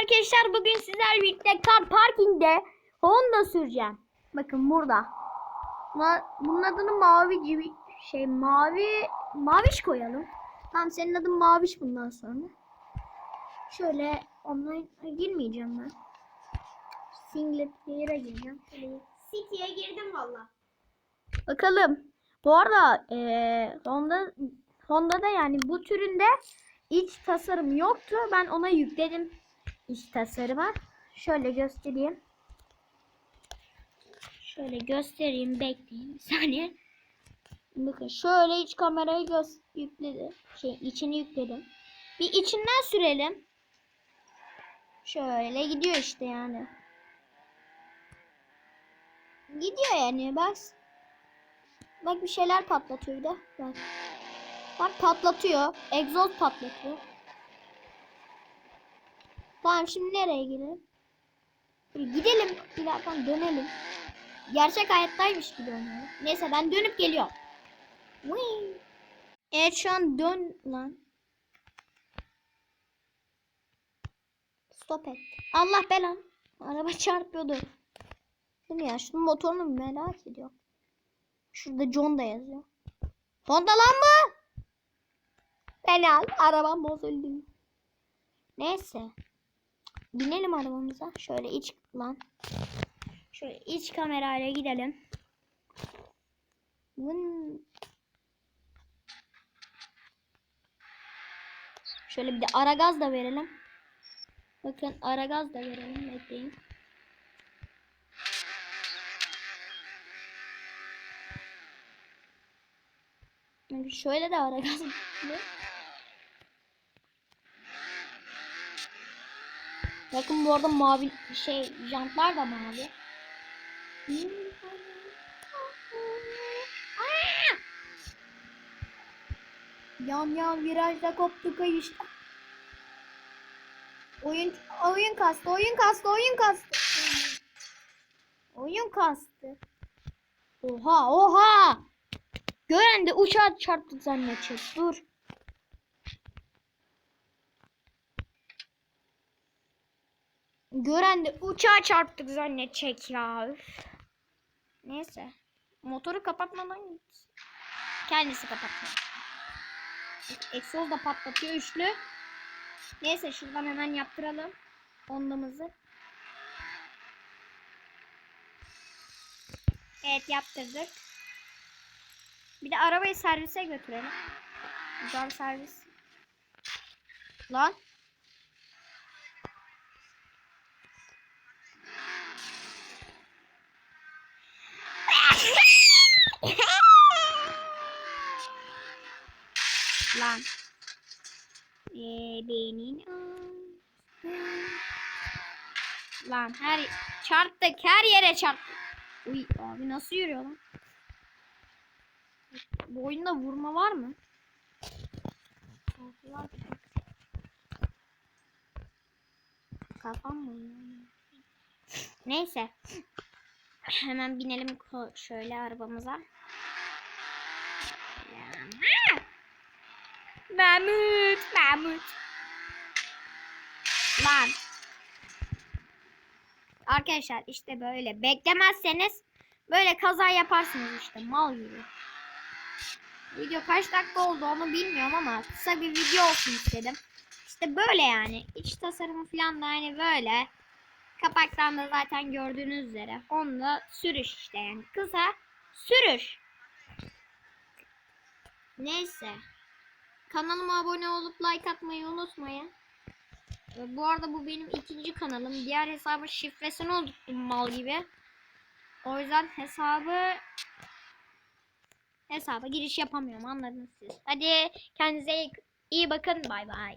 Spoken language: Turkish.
arkadaşlar bugün sizlerle birlikte kar parkingde Honda süreceğim. Bakın burada. Ma- Bunun adını mavi gibi şey mavi maviş koyalım. Tamam senin adın maviş bundan sonra. Şöyle online girmeyeceğim ben. Singlet player'a gireceğim. City'ye girdim valla. Bakalım. Bu arada eee Honda Honda'da yani bu türünde iç tasarım yoktu. Ben ona yükledim iç tasarımı. Şöyle göstereyim. Şöyle göstereyim. Bekleyin bir saniye. Bakın şöyle iç kamerayı göz yükledi. Şey içini yükledim. Bir içinden sürelim. Şöyle gidiyor işte yani. Gidiyor yani bak. Bak bir şeyler patlatıyor bir de. Bak. Bak patlatıyor. Egzoz patlatıyor. Tamam şimdi nereye gidelim? Gidelim. İleriden dönelim. Gerçek hayattaymış gibi oynuyor. Neyse ben dönüp geliyorum. Whee! Evet şu an dön lan. Stop et. Allah belan. Araba çarpıyordu. Değil mi ya? Şunun motorunu merak ediyorum. Şurada John da yazıyor. Honda lan bu. Beni al. Arabam bozuldu. Neyse. Binelim arabamıza. Şöyle iç lan. Şöyle iç kamerayla gidelim. Vın. Şöyle bir de ara gaz da verelim. Bakın ara gaz da verelim. Bekleyin. Şöyle de ara gaz. Bakın bu arada mavi şey jantlar da mavi. Yan yan virajda koptu kayışta. Oyun oyun kastı, oyun kastı, oyun kastı. Oyun kastı. Oha, oha. Gören de uçağa çarptı zannedecek. Dur. Gören de uçağa çarptık zannedecek ya. Üf. Neyse. Motoru kapatmadan gitsin. Kendisi kapatıyor. Egzoz da patlatıyor üçlü. Neyse şuradan hemen yaptıralım. Ondamızı. Evet yaptırdık. Bir de arabayı servise götürelim. Güzel servis. Lan. Lan. Bebeğinin Lan her çarptık her yere çarptık. Uy abi nasıl yürüyor lan? Bu oyunda vurma var mı? Kafam mı? Neyse. Hemen binelim şöyle arabamıza. Mahmut, Mahmut. Lan. Arkadaşlar işte böyle beklemezseniz böyle kaza yaparsınız işte mal gibi. Video kaç dakika oldu onu bilmiyorum ama kısa bir video olsun istedim. İşte böyle yani. İç tasarımı falan da hani böyle. Kapaktan da zaten gördüğünüz üzere. Onunla sürüş işte yani. Kısa sürüş. Neyse. Kanalıma abone olup like atmayı unutmayın. Ee, Bu arada bu benim ikinci kanalım. Diğer hesabın şifresini unuttum mal gibi. O yüzden hesabı hesaba giriş yapamıyorum anladınız siz. Hadi kendinize iyi- bakın. Bay bay.